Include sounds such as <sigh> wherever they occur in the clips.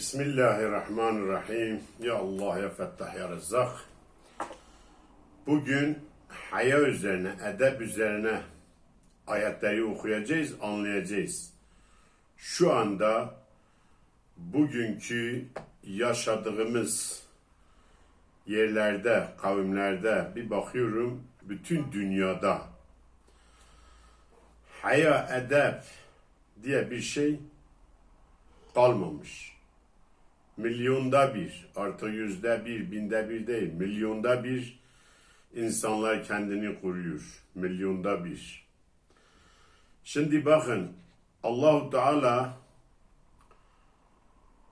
Bismillahirrahmanirrahim. Ya Allah ya Fettah ya Rezzak. Bugün haya üzerine, edep üzerine ayetleri okuyacağız, anlayacağız. Şu anda bugünkü yaşadığımız yerlerde, kavimlerde bir bakıyorum bütün dünyada haya, edep diye bir şey kalmamış. Milyonda bir, artı yüzde bir, binde bir değil, milyonda bir insanlar kendini kuruyor. Milyonda bir. Şimdi bakın, Allahu Teala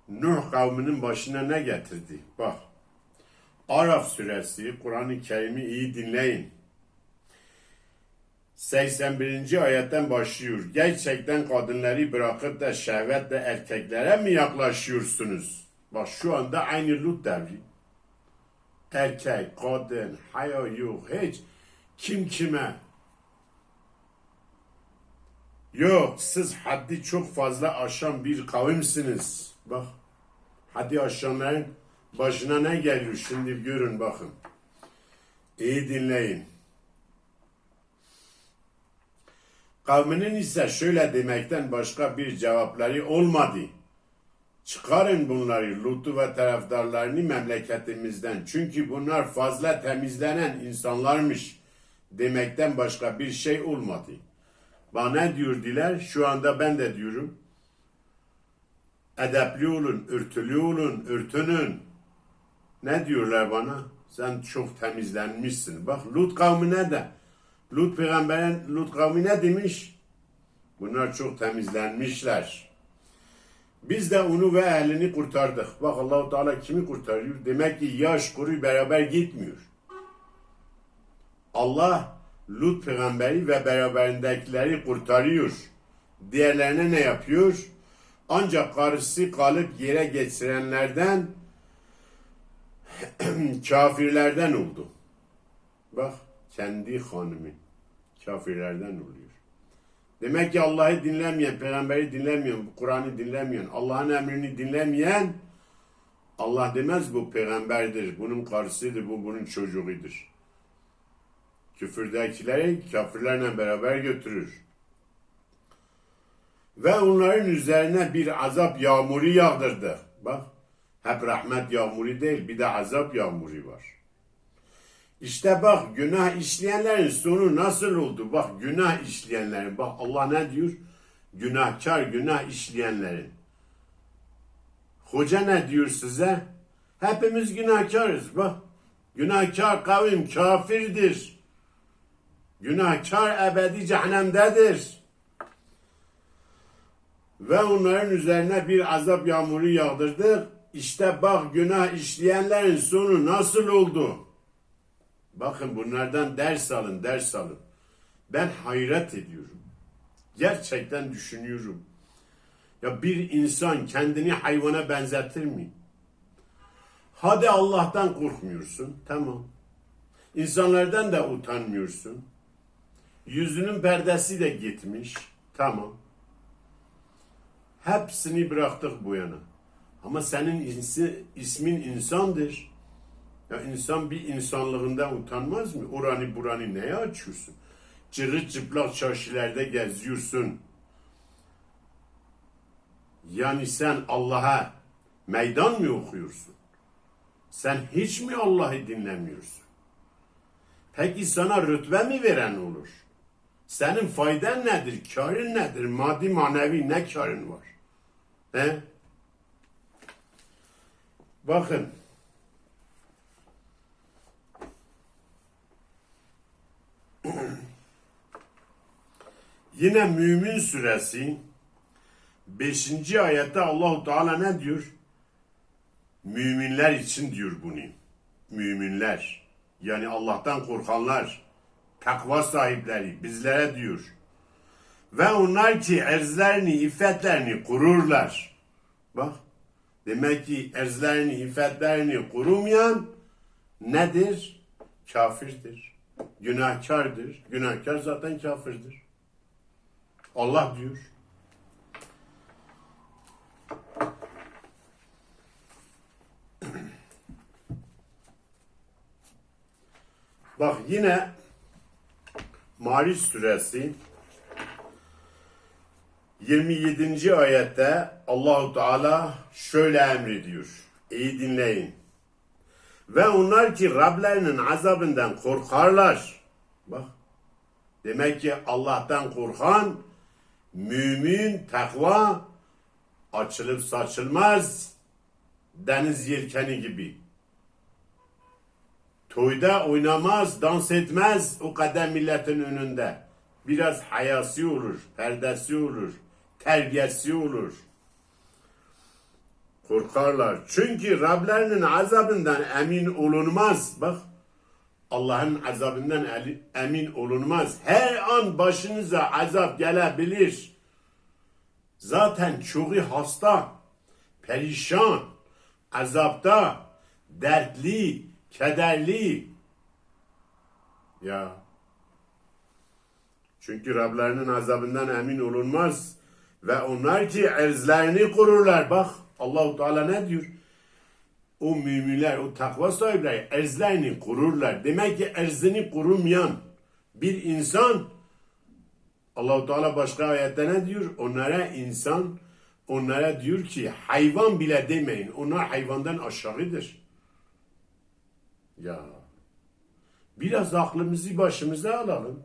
Nuh kavminin başına ne getirdi? Bak, Araf suresi, Kur'an-ı Kerim'i iyi dinleyin. 81. ayetten başlıyor. Gerçekten kadınları bırakıp da şehvetle erkeklere mi yaklaşıyorsunuz? Bak şu anda aynı Lut devri. Erkek, kadın, haya yok, hiç kim kime. Yok, siz haddi çok fazla aşan bir kavimsiniz. Bak, haddi aşanların başına ne geliyor şimdi görün bakın. İyi dinleyin. Kavminin ise şöyle demekten başka bir cevapları olmadı. Çıkarın bunları Lut'u ve taraftarlarını memleketimizden. Çünkü bunlar fazla temizlenen insanlarmış demekten başka bir şey olmadı. Bana ne diyordular? Şu anda ben de diyorum. Edepli olun, örtülü olun, örtünün. Ne diyorlar bana? Sen çok temizlenmişsin. Bak Lut kavmine de. Lut peygamberin Lut kavmi ne demiş? Bunlar çok temizlenmişler. Biz de onu ve ehlini kurtardık. Bak Allahu Teala kimi kurtarıyor? Demek ki yaş kuru beraber gitmiyor. Allah Lut peygamberi ve beraberindekileri kurtarıyor. Diğerlerine ne yapıyor? Ancak karısı kalıp yere geçirenlerden <clears throat> kafirlerden oldu. Bak kendi hanımı kafirlerden oluyor. Demek ki Allah'ı dinlemeyen, peygamberi dinlemeyen, Kur'an'ı dinlemeyen, Allah'ın emrini dinlemeyen Allah demez bu peygamberdir, bunun karısıdır, bu bunun çocuğudur. Küfürdekileri kafirlerle beraber götürür. Ve onların üzerine bir azap yağmuru yağdırdı. Bak, hep rahmet yağmuru değil, bir de azap yağmuru var. İşte bak günah işleyenlerin sonu nasıl oldu? Bak günah işleyenlerin. Bak Allah ne diyor? Günahkar günah işleyenlerin. Hoca ne diyor size? Hepimiz günahkarız. Bak günahkar kavim kafirdir. Günahkar ebedi cehennemdedir. Ve onların üzerine bir azap yağmuru yağdırdı. İşte bak günah işleyenlerin sonu nasıl oldu? Bakın bunlardan ders alın, ders alın. Ben hayret ediyorum. Gerçekten düşünüyorum. Ya bir insan kendini hayvana benzetir mi? Hadi Allah'tan korkmuyorsun, tamam. İnsanlardan da utanmıyorsun. Yüzünün perdesi de gitmiş, tamam. Hepsini bıraktık bu yana. Ama senin ismin insandır. Ya insan bir insanlığından utanmaz mı? Oranı buranı neye açıyorsun? Cırı çıplak çarşılarda geziyorsun. Yani sen Allah'a meydan mı okuyorsun? Sen hiç mi Allah'ı dinlemiyorsun? Peki sana rütbe mi veren olur? Senin faydan nedir? Karın nedir? Maddi manevi ne karın var? He? Bakın. <clears throat> Yine Mümin suresi 5. ayette Allahu Teala ne diyor? Müminler için diyor bunu. Müminler yani Allah'tan korkanlar, takva sahipleri bizlere diyor. Ve onlar ki erzlerini, iffetlerini kururlar. Bak demek ki erzlerini, iffetlerini kurumayan nedir? Kafirdir günahkardır. Günahkar zaten kafirdir. Allah diyor. <clears throat> Bak yine Maris suresi 27. ayette Allahu Teala şöyle emrediyor. İyi dinleyin. Ve onlar ki Rablerinin azabından korkarlar. Bak. Demek ki Allah'tan korkan mümin, takva açılıp saçılmaz deniz yelkeni gibi. Toyda oynamaz, dans etmez o kadar milletin önünde. Biraz hayası olur, perdesi olur, terbiyesi olur. Korkarlar. Çünkü Rablerinin azabından emin olunmaz. Bak Allah'ın azabından emin olunmaz. Her an başınıza azap gelebilir. Zaten çoğu hasta, perişan, azapta, dertli, kederli. Ya. Çünkü Rablerinin azabından emin olunmaz. Ve onlar ki erzlerini korurlar. Bak Allahu Teala ne diyor? O müminler, o takva sahipleri erzlerini korurlar. Demek ki erzini korumayan bir insan Allahu Teala başka ayette ne diyor? Onlara insan onlara diyor ki hayvan bile demeyin. Onlar hayvandan aşağıdır. Ya biraz aklımızı başımıza alalım.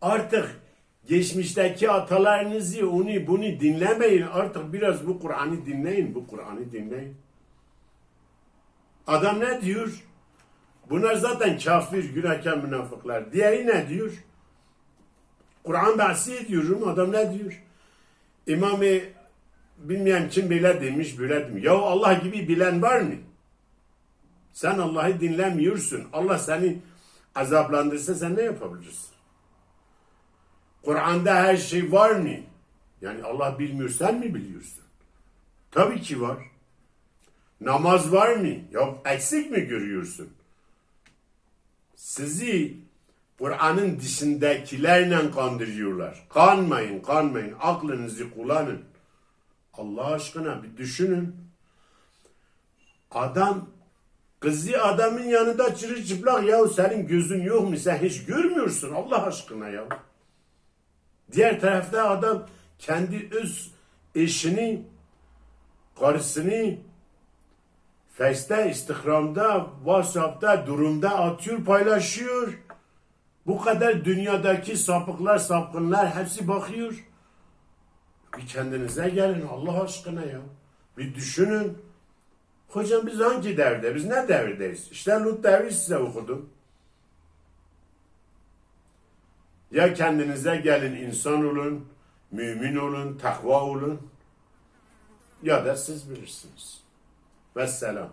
Artık geçmişteki atalarınızı onu bunu dinlemeyin. Artık biraz bu Kur'an'ı dinleyin. Bu Kur'an'ı dinleyin. Adam ne diyor? Bunlar zaten kafir, günahkar münafıklar. Diğeri ne diyor? Kur'an bahsi ediyorum. Adam ne diyor? İmam-ı bilmeyen kim böyle demiş, böyle demiş. Ya Allah gibi bilen var mı? Sen Allah'ı dinlemiyorsun. Allah seni azaplandırsa sen ne yapabilirsin? Kur'an'da her şey var mı? Yani Allah bilmiyor, sen mi biliyorsun? Tabii ki var. Namaz var mı? Ya eksik mi görüyorsun? Sizi Kur'an'ın dışındakilerle kandırıyorlar. Kanmayın, kanmayın. Aklınızı kullanın. Allah aşkına bir düşünün. Adam kızı adamın yanında çırılçıplak ya senin gözün yok mu? Sen hiç görmüyorsun Allah aşkına ya. Diğer tarafta adam kendi öz eşini, karısını Face'te, Instagram'da, WhatsApp'ta, durumda atıyor, paylaşıyor. Bu kadar dünyadaki sapıklar, sapkınlar hepsi bakıyor. Bir kendinize gelin Allah aşkına ya. Bir düşünün. Hocam biz hangi devre? Biz ne devirdeyiz? İşte Lut devri size okudum. Ya kendinize gelin insan olun, mümin olun, takva olun. Ya da siz bilirsiniz. Vesselam.